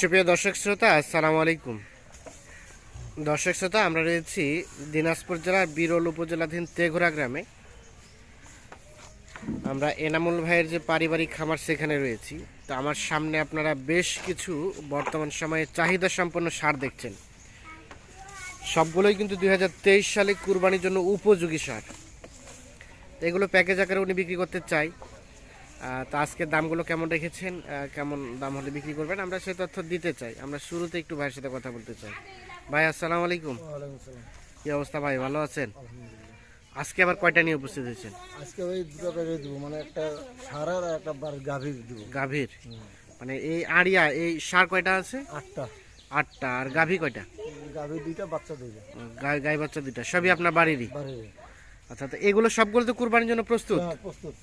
সুপ্রিয় দর্শক শ্রোতা আসসালামু আলাইকুম। দর্শক শ্রোতা আমরা রয়েছি দিনাজপুর জেলার বিরল উপজেলাধীন তেঘোড়া গ্রামে। আমরা এনামুল ভাইয়ের যে পারিবারিক খামার সেখানে রয়েছি। তো আমার সামনে আপনারা বেশ কিছু বর্তমান সময়ে চাহিদা সম্পন্ন সার দেখছেন। সবগুলোই কিন্তু দুই হাজার তেইশ সালে কুরবানির জন্য উপযোগী সার। এগুলো প্যাকেজ আকারে উনি বিক্রি করতে চাই। আহ, তো আজকের দামগুলো কেমন রেখেছেন? কেমন দাম হলে বিক্রি করবেন? আমরা সে তথ্য দিতে চাই। আমরা শুরুতে একটু ভাইয়ের সাথে কথা বলতে চাই। ভাই আসসালামু আলাইকুম। কি অবস্থা ভাই ভালো আছেন? আজকে আবার কয়টা নিয়ে উপস্থিত হয়েছেন? আজকে ওই দুটো প্যাকেট দেবো মানে একটা সারার আর একটা গাভীর দেবো। গাভীর? মানে এই আড়িয়া এই সার কয়টা আছে? আটটা। আটটা। আর গাভী কয়টা? গাভীর দুইটা বাচ্চা দেবে গাই গাই বাচ্চা দুইটা। সবই আপনার বাড়িরই? বাড়ির আচ্ছা তো এগুলো সবগুলো তো কুরবানির জন্য প্রস্তুত? হ্যাঁ প্রস্তুত।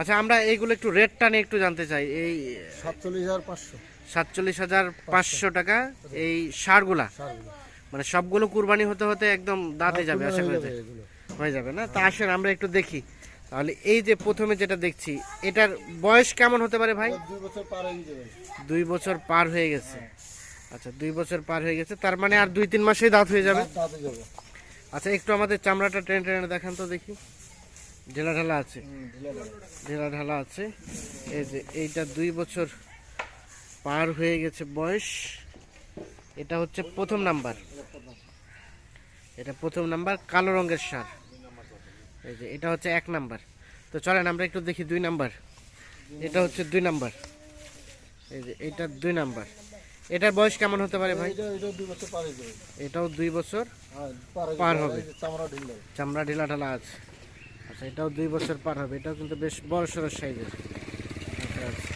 আচ্ছা আমরা এইগুলো একটু রেটটা নিয়ে একটু জানতে চাই। এই সাতচল্লিশ হাজার পাঁচশো। সাতচল্লিশ হাজার পাঁচশো টাকা এই সারগুলা? মানে সবগুলো কুরবানি হতে হতে একদম দাঁতে যাবে আশা হয়ে করা যাবে হয়ে যাবে না? তা আসেন আমরা একটু দেখি। তাহলে এই যে প্রথমে যেটা দেখছি এটার বয়স কেমন হতে পারে ভাই? দুই বছর পার হয়ে হয়ে গেছে। আচ্ছা দুই বছর পার হয়ে গেছে তার মানে আর দুই তিন মাসেই দাঁত হয়ে যাবে? যাবে। আচ্ছা একটু আমাদের চামড়াটা টেনে টেনে দেখান তো দেখি। ঢেলা ঢালা আছে। ঢেলা ঢালা। আছে। এই যে এইটা দুই বছর পার হয়ে গেছে বয়স। এটা হচ্ছে প্রথম নাম্বার। এটা প্রথম নাম্বার কালো রঙের সার। এই যে এটা হচ্ছে এক নাম্বার। তো চলেন আমরা একটু দেখি দুই নাম্বার। এটা হচ্ছে দুই নাম্বার। এই যে এটা দুই নাম্বার। এটার বয়স কেমন হতে পারে ভাই? এটাও দুই বছর হ্যাঁ পার। হবে। চামড়া ঢিলা ঢালা আছে। আচ্ছা এটাও দুই বছর পার হবে এটাও কিন্তু বেশ বড় সড়ো সাইজের। আচ্ছা আচ্ছা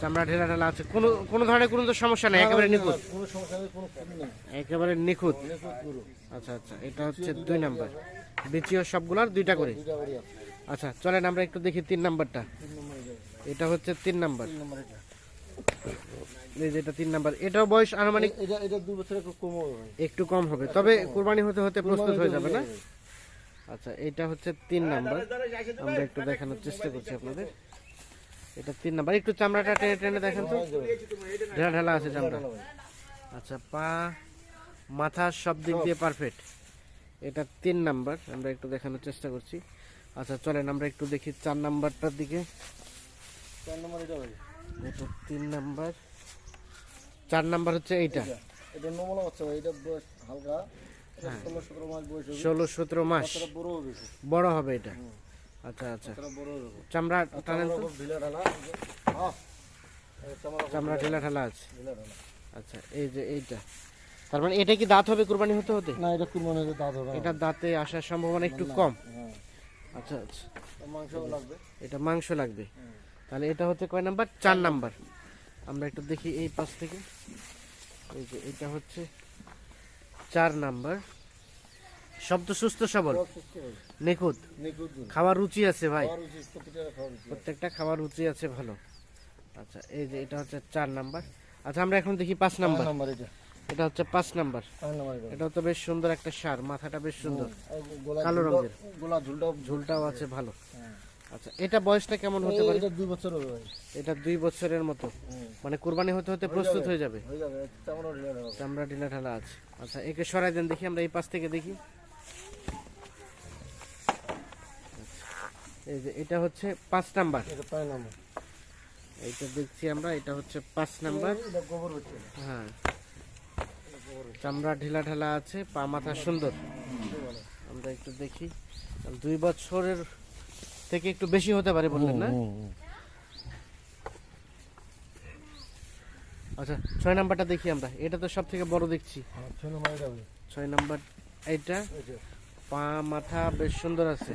চামড়া ঢেলা ঢালা আছে। কোনো কোনো ধরনের কোনো তো সমস্যা নেই একেবারে নিখুঁত? কোনো সমস্যা নেই কোনো একেবারে নিখুঁত? আচ্ছা আচ্ছা এটা হচ্ছে দুই নাম্বার। বিচিও সবগুলোর দুইটা করে? আচ্ছা চলেন আমরা একটু দেখি তিন নাম্বারটা। এটা হচ্ছে তিন নাম্বার। এটা। এই যে এটা তিন নাম্বার। এটাও বয়স আনুমানিক এটা এটা দুই বছর একটু কম হবে। একটু কম হবে তবে কোরবানি হতে হতে প্রস্তুত হয়ে যাবে না? আচ্ছা এটা হচ্ছে তিন নাম্বার। আমরা একটু দেখানোর চেষ্টা করছি আপনাদের। এটা তিন নাম্বার। একটু চামড়াটা টেনে টেনে দেখেন তো। ঢেলা ঢেলা আছে চামড়া। আচ্ছা পা মাথা সব দিক দিয়ে পারফেক্ট এটা তিন নাম্বার। আমরা একটু দেখানোর চেষ্টা করছি। আচ্ছা চলেন আমরা একটু দেখি চার নাম্বারটার দিকে। এটা তিন নাম্বার। চার নাম্বার হচ্ছে এইটা। এটা নমলা বাচ্চা এটা হালকা। ষোলো সতেরো মাস বয়স হবে ষোলো সতেরো মাস বড় হবে এটা? আচ্ছা আচ্ছা। চামড়া টানেন চামড়া তো খুব ঢিলা হ্যাঁ আছে। আচ্ছা এই যে এইটা। তার মানে এটা কি দাঁত হবে কুরবানি হতে হতে? না এটা কুরবানি হতে দাঁত হবে। এটা দাঁতে আসার সম্ভাবনা একটু কম। হ্যাঁ। আচ্ছা আচ্ছা। মাংস লাগবে। এটা মাংস লাগবে। তাহলে এটা হচ্ছে কয় নাম্বার? চার নাম্বার। আমরা একটু দেখি এই পাশ থেকে। এই যে এটা হচ্ছে চার নাম্বার। সব তো সুস্থ সবল? নিখুঁত? খাবার রুচি আছে ভাই? খাওয়ার খাওয়ার প্রত্যেকটা খাবার রুচি আছে ভালো। আচ্ছা এই যে এটা হচ্ছে চার নাম্বার। আচ্ছা আমরা এখন দেখি পাঁচ নাম্বার। এটা। এটা হচ্ছে পাঁচ নাম্বার। এটা। তো বেশ সুন্দর একটা সার মাথাটা বেশ সুন্দর। কালো রঙের। গোলা ঝুলটাও আছে ভালো। হ্যাঁ। আচ্ছা এটা বয়সটা কেমন হতে পারে? এটা দুই বছর হবে এটা দুই বছরের মতো। মানে কুরবানি হতে হতে প্রস্তুত হয়ে যাবে। হয়ে যাবে। চামড়া ঢিলা ঢালা আছে। আচ্ছা একে সরাই দেন দেখি আমরা এই পাশ থেকে দেখি। এই যে এটা হচ্ছে পাঁচ নাম্বার। এটা পাঁচ নাম্বার। এইটা দেখছি আমরা এটা হচ্ছে পাঁচ নাম্বার। হ্যাঁ। চামড়া ঢিলা ঢালা আছে পা মাথা সুন্দর। আমরা একটু দেখি। দুই বছরের থেকে একটু বেশি হতে পারে বললেন না? আচ্ছা ছয় নাম্বারটা দেখি আমরা। এটা তো সব থেকে বড় দেখছি। ছয় নাম্বার এটা ভাই ছয় নাম্বার এটা পা মাথা বেশ সুন্দর আছে।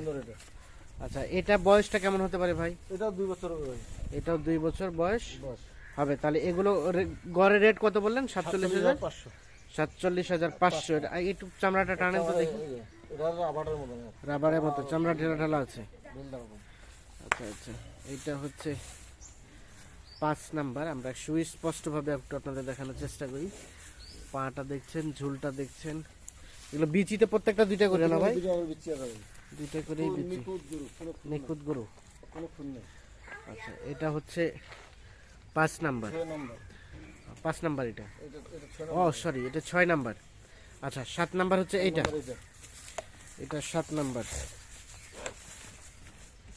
আচ্ছা এটা বয়সটা কেমন হতে পারে ভাই? এটা দুই বছর ভাই। এটাও দুই বছর বয়স? হবে তাহলে এগুলো গড়ের রেট কত বললেন? সাতচল্লিশ হাজার? পাঁচশো। সাতচল্লিশ হাজার পাঁচশো। একটু চামড়াটা টানেন তো দেখি। রাবারের মতো চামড়া ঢেলা ঢালা আছে আচ্ছা আচ্ছা এইটা হচ্ছে পাঁচ নাম্বার আমরা সুস্পষ্টভাবে একটু আপনাদের দেখানোর চেষ্টা করি। পাটা দেখছেন ঝুলটা দেখছেন। এগুলো বিচিতে প্রত্যেকটা দুইটা করে না ভাই? দুইটা করেই বিচি। নিখুঁত গরু আচ্ছা এটা হচ্ছে পাঁচ নাম্বার। পাঁচ নাম্বার এটা? ও সরি এটা ছয় নাম্বার। আচ্ছা সাত নাম্বার হচ্ছে এইটা। এটা সাত নাম্বার।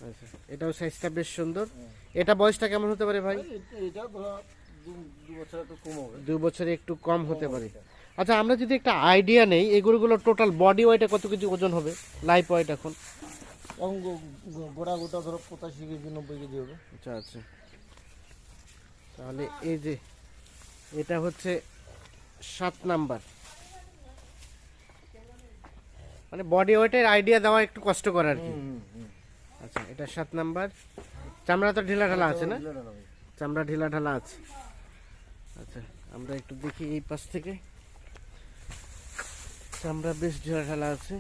আচ্ছা এটাও সাইজটা বেশ সুন্দর। এটা বয়সটা কেমন হতে পারে ভাই? এটা দু- বছর একটু কম হতে পারে। আচ্ছা আমরা যদি একটা আইডিয়া নেই এগুলোগুলো টোটাল বডি ওয়েটে কত কেজি ওজন হবে? লাইফ ওয়েট এখন? গোড়া গোটা ধরো পঁচাশি কেজি নব্বই কেজি হবে। আচ্ছা আচ্ছা। তাহলে এই যে এটা হচ্ছে সাত নাম্বার। মানে বডি ওয়েটের আইডিয়া দেওয়া একটু কষ্ট করে আর কি। আচ্ছা এটা সাত নাম্বার। চামড়া তো ঢিলা ঢালা আছে না? চামড়া ঢিলা ঢালা আছে। আচ্ছা আমরা একটু দেখি এই পাশ থেকে। চামড়া বেশ ঢিলা ঢালা আছে।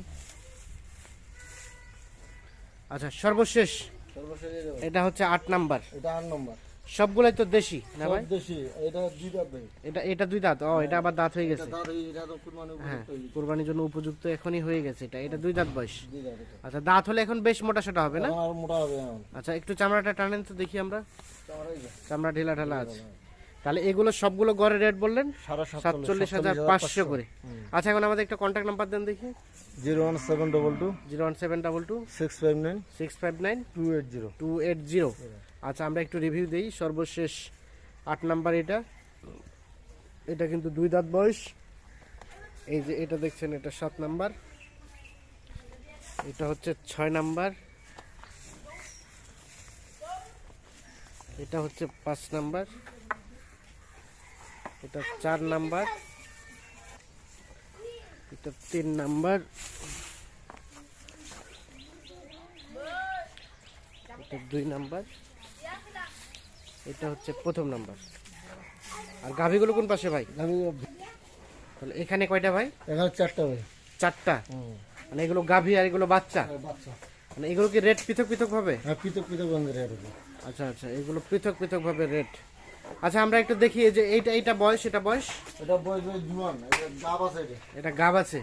আচ্ছা সর্বশেষ। সর্বশেষ এটা হচ্ছে আট নাম্বার। এটা আট নম্বর। সবগুলাই তো দেশি না ভাই? দেশি এটা দুই দাঁত এটা এটা দুই দাঁত? ও এটা আবার দাঁত হয়ে গেছে। হ্যাঁ কোরবানির জন্য উপযুক্ত এখনই হয়ে গেছে এটা। এটা দুই দাঁত বয়স। আচ্ছা দাঁত হলে এখন বেশ মোটা সোটা হবে না? মোটা হবে আচ্ছা একটু চামড়াটা টানেন তো দেখি আমরা। চামড়া ঢেলা ঢালা আছে। তাহলে এগুলো সবগুলো গড়ে রেট বললেন? সাতচল্লিশ হাজার পাঁচশো করে। আচ্ছা এখন আমাদের একটা কন্ট্যাক্ট নাম্বার দেন দেখি। Zero one seven double two. Zero one seven double two. Six five nine. Six five nine. Two eight zero. Two eight zero. আচ্ছা আমরা একটু রিভিউ দিই। সর্বশেষ আট নাম্বার এটা। এটা কিন্তু দুই দাঁত বয়স। এই যে এটা দেখছেন এটা সাত নাম্বার এটা হচ্ছে ছয় নাম্বার এটা হচ্ছে পাঁচ নাম্বার এটা চার নাম্বার। এটা তিন নাম্বার। এটা দুই নাম্বার। এটা হচ্ছে প্রথম নাম্বার। আর গাভীগুলো কোন পাশে ভাই? তাহলে এখানে কয়টা ভাই? এখানে চারটা ভাই। চারটা। মানে এগুলো গাভী আর এগুলো বাচ্চা? বাচ্চা। মানে এগুলো কি রেট পৃথক পৃথক হবে? হ্যাঁ পৃথক পৃথক আচ্ছা আচ্ছা এগুলো পৃথক পৃথক ভাবে রেট। আচ্ছা আমরা একটু দেখি এই যে এইটা এইটা বয়স এটা বয়স? এটা বয়স জুয়ান এটা গাব আছে এটা। এটা গাব আছে?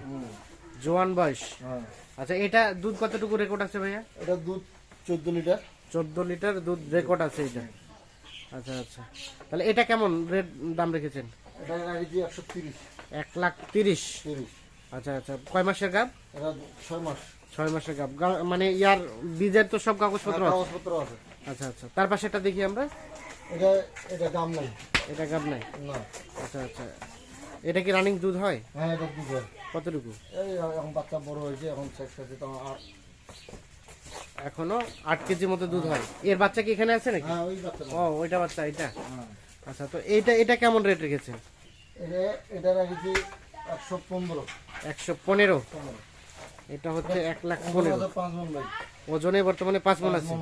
জোয়ান বয়স। হ্যাঁ। আচ্ছা এটা দুধ কতটুকু রেকর্ড আছে ভাইয়া? এটা দুধ চোদ্দ লিটার। চোদ্দ লিটার দুধ রেকর্ড আছে এটা। আচ্ছা আচ্ছা। তাহলে এটা কেমন রেট দাম রেখেছেন? এটা রাখছি একশো তিরিশ। এক লাখ তিরিশ? তিরিশ। আচ্ছা আচ্ছা। কয় মাসের গাব? এটা ছয় মাস। ছয় মাসের গাব। মানে ইয়ার বীজের তো সব কাগজপত্র হ্যাঁ, আছে? কাগজপত্র আছে। আচ্ছা আচ্ছা। তার পাশে এটা দেখি আমরা। এটা এটা দাম নাই। এটা গাব নাই? না। আচ্ছা আচ্ছা। এটা কি রানিং দুধ হয়? হ্যাঁ এটা দুধ হয়। কতটুকু? এই এখন বাচ্চা বড় হয়েছে এখন শেষ হয়েছে তো আর এখনও আট কেজির মতো দুধ হয়। এর বাচ্চা কি এখানে আছে নাকি? হ্যাঁ ওই বাচ্চা ও ওইটা বাচ্চা এটা হ্যাঁ। আচ্ছা তো এইটা এটা কেমন রেট রেখেছেন? এটা এটা একশো পনেরো। একশো পনেরো? এটা হচ্ছে এক লাখ পনেরো। পাঁচ ওজনে বর্তমানে পাঁচ মন আছে।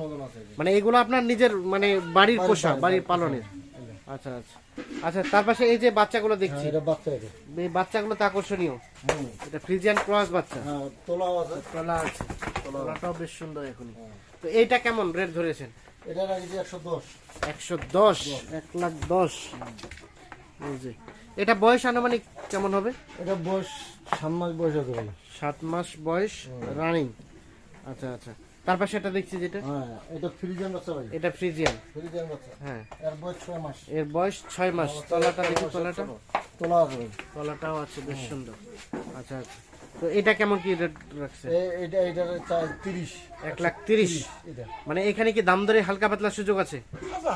মন এগুলো আপনার নিজের মানে বাড়ির পোষা বাড়ির পালনের। আচ্ছা আচ্ছা। আচ্ছা তার পাশে এই যে বাচ্চাগুলো দেখছি। হ্যাঁ এই বাচ্চাগুলো তো আকর্ষণীয়। এটা ফ্রিজিয়ান ক্রস বাচ্চা। হ্যাঁ তোলাও আছে। তলা আছে। তলাটাও বেশ সুন্দর এখনই। তো এইটা কেমন রেট ধরেছেন? এটা রাখছি একশো দশ। একশো দশ এক লাখ দশ। যে। এটা বয়স আনুমানিক কেমন হবে? এটা বয়স সাত মাস বয়স ভাই সাত মাস বয়স রানিং। আচ্ছা আচ্ছা। তার পাশে এটা দেখছি যেটা। হ্যাঁ এটা ফ্রিজের বাচ্চা ভাই। এটা ফ্রিজিয়ান। ফ্রিজের বাচ্চা। হ্যাঁ। এর বয়স ছয় মাস। এর বয়স ছয় মাস। তলাটা দেখি তলাটা। তোলা আছে ভাই। তলাটাও আছে বেশ সুন্দর। আচ্ছা আচ্ছা। তো এটা কেমন কি রেট রাখছে? এটা এটা চাই তিরিশ। এক লাখ তিরিশ। এটা। মানে এখানে কি দাম দরে হালকা পাতলা সুযোগ আছে? আচ্ছা,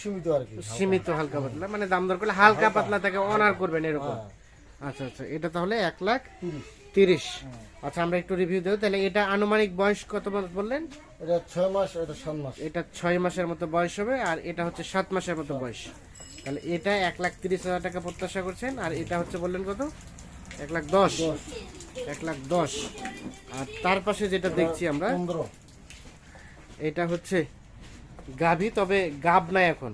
সীমিত আর কি। সীমিত হালকা। পাতলা। মানে দাম দর করলে হালকা পাতলা তাকে অনার করবেন এরকম। হ্যাঁ, আচ্ছা আচ্ছা। এটা তাহলে এক লাখ তিরিশ। তিরিশ। আচ্ছা আমরা একটু রিভিউ দেবো। তাহলে এটা আনুমানিক বয়স কত বললেন? এটা ছয় মাস এটা সাত মাস। এটা ছয় মাসের মতো বয়স হবে আর এটা হচ্ছে সাত মাসের মতো বয়স। তাহলে এটা এক লাখ তিরিশ হাজার টাকা প্রত্যাশা করছেন আর এটা হচ্ছে বললেন কত? এক লাখ দশ। এক লাখ দশ। আর তার পাশে যেটা দেখছি আমরা এটা হচ্ছে গাভী তবে গাব নাই এখন।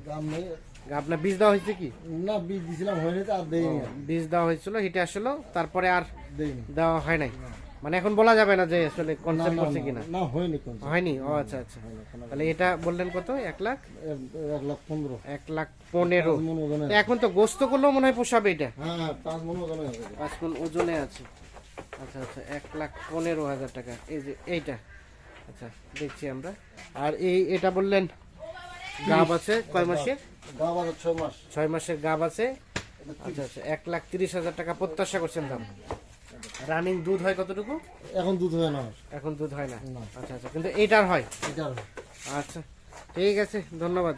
গাব না বীজ দেওয়া হয়েছে কি? না বীজ দিছিলাম হয়নি তো আর দেয়নি। বীজ দেওয়া হয়েছিল হিটে আসলো। তারপরে আর দেওয়া হয় নাই? মানে এখন বলা যাবে না যে আসলে কনসেপ্ট করছে কিনা। না হয়নি কোন হয়নি? ও আচ্ছা আচ্ছা। তাহলে এটা বললেন কত? এক লাখ? এক লাখ পনেরো। এক লাখ পনেরো। এখন তো গোস্ত করলেও মনে হয় পোষাবে এটা। হ্যাঁ পাঁচ মন ওজনে পাঁচ মন ওজনে আছে। আচ্ছা আচ্ছা এক লাখ পনেরো হাজার টাকা। এই যে এইটা। আচ্ছা দেখছি আমরা। আর এই এটা বললেন গাব আছে কয় মাসের গাব আছে ছয় মাস। ছয় মাসের গাব আছে। আচ্ছা আচ্ছা এক লাখ তিরিশ হাজার টাকা প্রত্যাশা করছেন দাম। রানিং দুধ হয় কতটুকু? এখন দুধ হয় না। এখন দুধ হয় না। আচ্ছা আচ্ছা। কিন্তু এটার হয়? এটার আচ্ছা ঠিক আছে ধন্যবাদ।